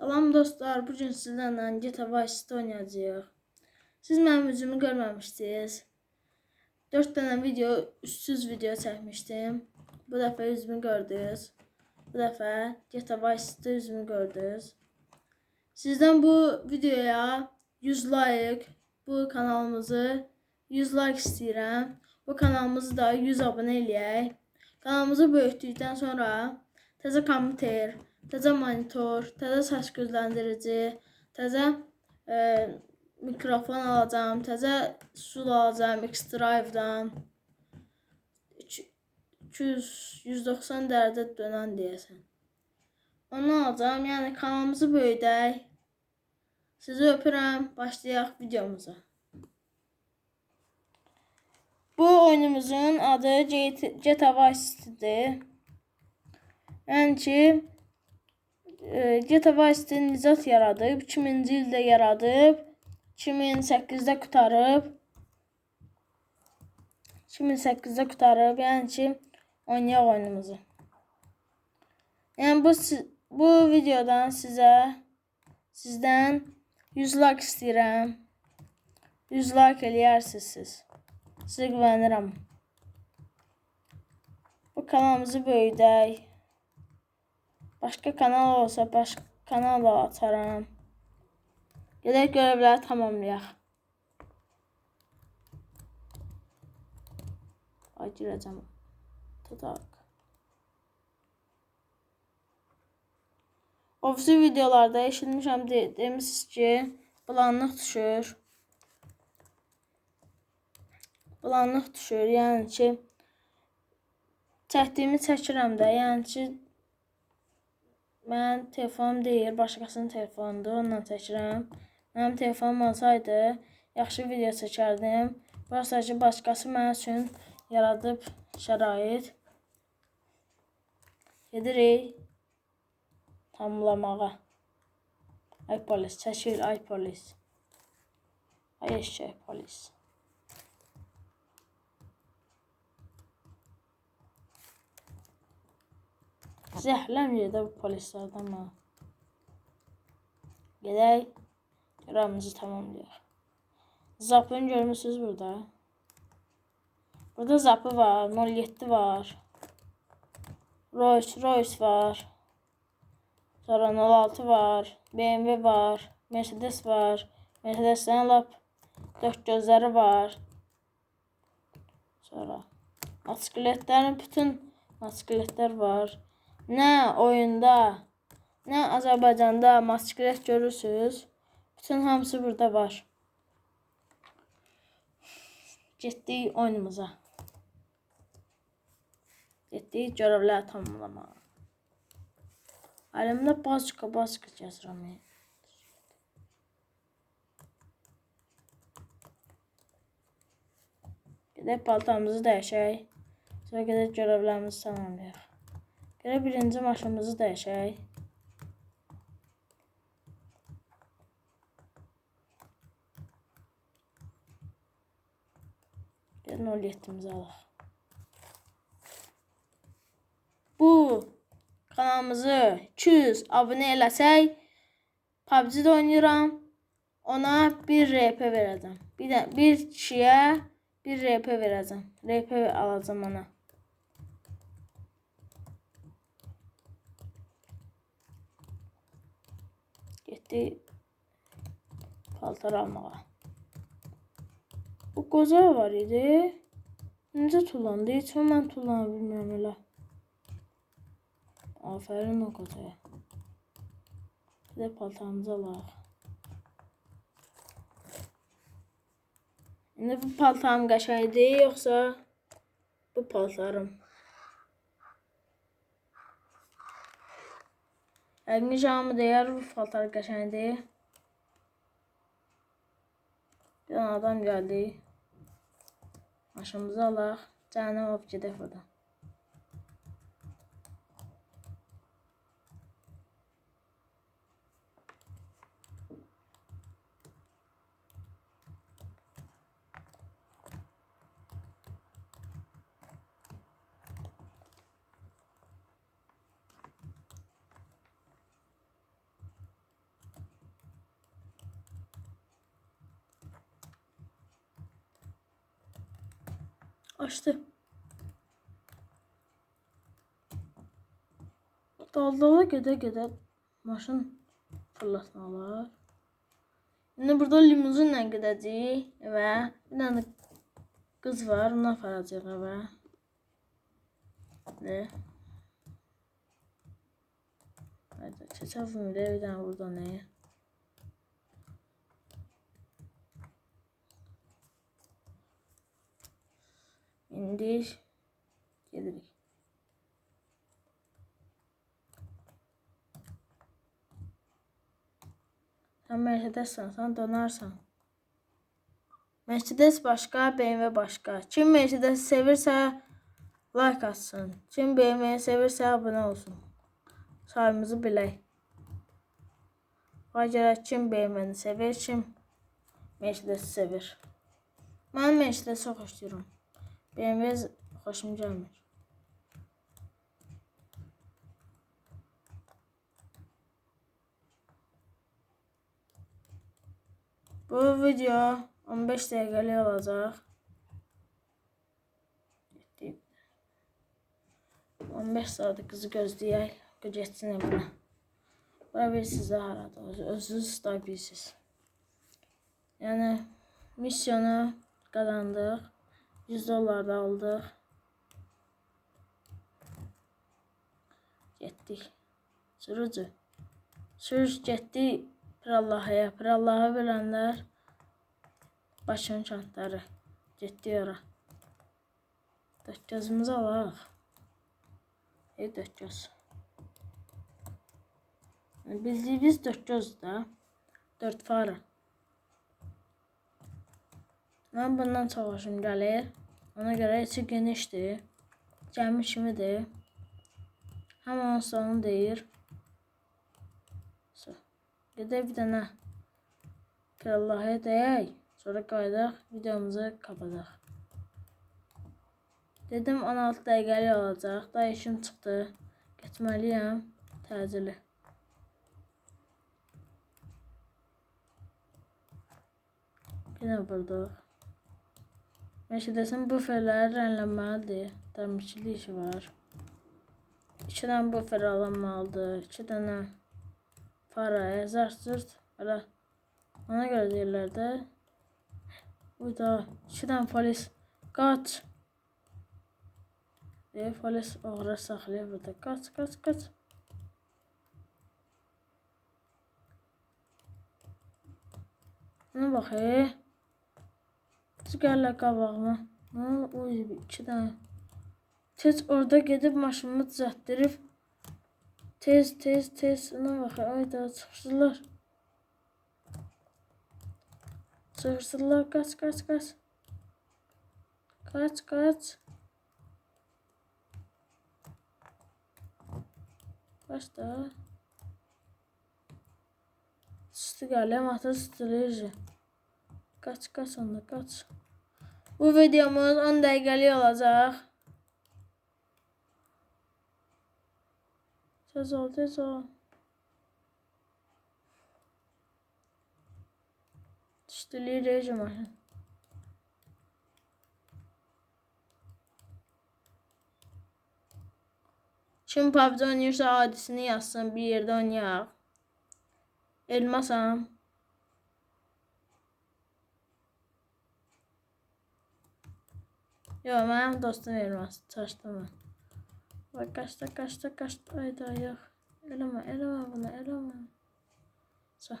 Salam dostlar, bu gün sizlərlə GTA Vice oynayacağıq. Siz mənim üzümü görməmişdiniz. 4 dənə video, üstsüz video çəkmişdim. Bu dəfə üzümü gördünüz. Bu dəfə GTA Vice City üzümü gördünüz. Sizdən bu videoya 100 like, bu kanalımızı 100 like istəyirəm. Bu kanalımızı da 100 abunə eləyək. Kanalımızı böyütdükdən sonra təzə kompüter, təzə monitor, təzə səs gözləndirici, təzə e, mikrofon alacağam, təzə su alacağam X-Drive-dan. 200 190 dərəcə dönən deyəsən. Onu alacağam. Yəni kanalımızı böyüdək. Sizi öpürəm. Başlayaq videomuza. Bu oyunumuzun adı GTA Vice City'dir. Yəni ki, e, Vice City Nizat yaradıb, 2000-ci ildə yaradıb, 2008-də qutarıb. 2008-də qutarıb, yəni ki, oynayaq oyunumuzu. Yəni bu bu videodan sizə sizdən 100 like istəyirəm. 100 like eləyərsiniz siz. Sizə güvənirəm. Bu kanalımızı böyüdək. Başqa kanal olsa başqa kanal da açaram. Gedək görevləri tamamlayaq. Ay girəcəm. Tutaq. Ofisi videolarda eşitmişəm de demişsiniz ki, bulanlıq düşür. Bulanlıq düşür. Yəni ki, çəkdiyimi çəkirəm də. Yəni ki, Mənim telefonum deyil, başqasının telefonudur, onunla çəkirəm. Mənim telefonum olsaydı, yaxşı video çəkərdim. Burası ki, başqası mənim üçün yaradıb şərait. Gedirik tamamlamağa. Ay polis, çəkil, ay polis. Ay eşək polis. Zəhləmir də bu polislərdən mən. Gedək, görevimizi tamamlayaq. Zapını görmüsünüz burada. Burada zapı var, 07 var. Rolls Royce var. Sonra 06 var, BMW var, Mercedes var. Mercedes'ten lap dört gözləri var. Sonra motosikletlərin bütün motosikletlər var. Nə oyunda, nə Azərbaycanda motosiklet görürsüz. Bütün hamısı burada var. Getdik oyunumuza. Getdik görevləri tamamlamağa. Əlimdə bazka bazka yazıram. ya. Gedək paltamızı dəyişək. Sonra gedək görevlərimizi tamamlayaq. Gedək birinci maşınımızı dəyişək. Gəlin 07-mizi alaq. Bu kanalımızı 200 abunə eləsək, PUBG-də oynayıram. Ona 1 RP verəcəm. Bir bir kişiyə 1 RP verəcəm. RP alacağam ona. Getdi paltar almağa. Bu qoza var idi. Necə tullandı? Heç mən tullana bilmirəm elə. Aferin o qozaya. Bir də paltarımızı alaq. İndi bu paltarım qəşəngdir, yoxsa bu paltarım? Yəqin canımı deyər bu paltar qəşəngdir. Bir adam gəldi. Maşınımızı alaq. Cəhənnəm olub gedək buradan. Açtı. Daldala gedə gedə maşın fırlatmalar. Şimdi burada limuzinlə gedəcəyik evə. Bir dənə qız var, onu aparacağıq evə. Ne? Hadi çeçəvim də bir dənə burada ne? İndi gedirik. Sen Mercedes'sen sen dönersen. Mercedes başka, BMW başka. Kim Mercedes sevirse like atsın. Kim BMW sevirse abone olsun. Sayımızı bilək. Ona görə kim BMW-ni sevir, kim Mercedes sevir. Mən Mercedes çox xoşlayıram. BMW z- xoşum gəlmir. Bu video 15 dəqiqəlik olacaq. Getdik. 15 saat qızı gözləyək. O getsin evinə. Bura bir sizə haradır. Öz- Özünüz tuta bilirsiniz. Yəni missionu qazandıq. 100 dollar da aldıq. Getdik. Sürücü. Sürüş getdi Pirallahıya. Pirallahı bilənlər başın çantları. Getdi ora. Dört gözümüzü alaq. Ey dört göz. Bildiğimiz dört göz da. Dört fara. Ben bundan çox xoşum gəlir. Ona görə içi genişdir. Gəmi kimidir. Həm onun sonu deyir. Gedək bir dənə Allah'a deyək. Sonra qayıdaq, videomuzu kapataq. Dedim 16 dəqiqəlik olacaq. Da işim çıxdı. Getməliyəm. Təcili. Yine burada. Mercedes'in buferləri rənglənməlidir. Dəmirçilik işi var. İki dənə bufer alınmalıdır. İki dənə para, zart zırt. Elə ona görə deyirlər də. Burada iki dənə polis qaç. Deyə polis oğru saxlayır burada. Qaç, qaç, qaç. Buna bax, e. Sigərlə qabağıma. Ha, oy, iki dənə. Tez orada gedib maşınımı düzəltdirib tez tez tez ona bax, ay da çıxırsınlar. Çıxırsınlar, qaç, qaç, qaç. Qaç, qaç. Qaç da. Üstü gələm, atı strateji. Qaç, qaç onda, qaç. Bu videomuz 10 dəqiqəlik olacaq. Tez ol, tez ol. Düşdülük rejim var. Kim PUBG oynayırsa adisini yazsın bir yerde oynayaq. Elmasam. Yo, mənim dostum elmas. Mən. Bak kaçta kaçta kaçta ayda yok. Eleme eleme bunu eleme. So.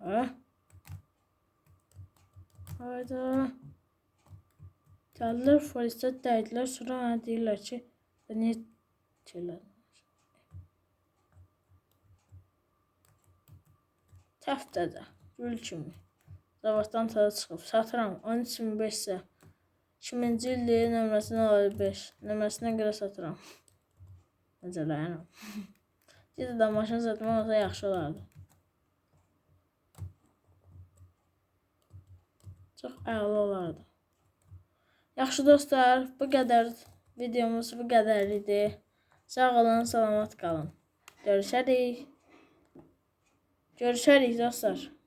Ah. Hayda. Gəlirlər polisdə dəydilər. Sonra mənə deyirlər ki, nə şeylər. Təftədə, gül kimi. Zavatdan tadı çıxıb. Satıram 13500 sə. 2000-ci ildir, nömrəsini alır 5. Nömrəsinə görə satıram. Necələyirəm. Sizə də maşın satmaq olsa yaxşı olardı. Çox əla olardı. Yaxşı dostlar, bu qədər videomuz bu qədər idi. Sağ olun, salamat qalın. Görüşərik. Görüşərik dostlar.